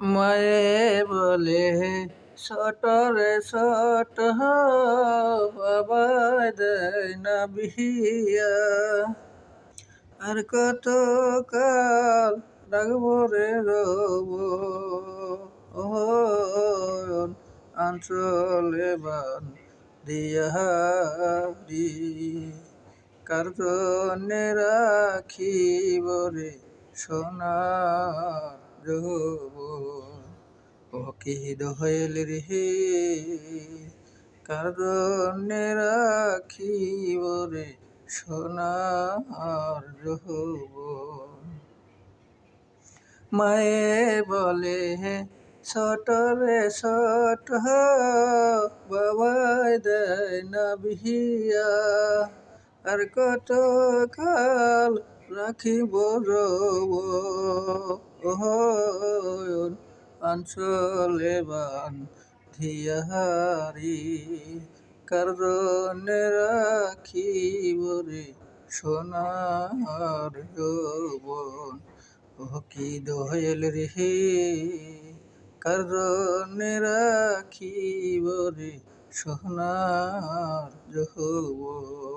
মায়ে বলে সটরে সট বাবা দেয় না বিহিয়া। আর কত কাল রাখব রে রব আঞ্চলে বান দিয়ারি কার জন্যে রাখিব রে সোনার যৌবন ও কি দহল রে কার জন্যে রাখিব রে সোনার যৌবন মায়ে বলে সটরে সট বাবাই দেয় না বিহিয়া। আর কত কাল রাখিব রব অঞ্চলে বান ধিয়ারি, কারণে রাখিব রে সোনার যৌবন। ও কি দোয়েল রে কারণে রাখিব রে সোনার যৌবন।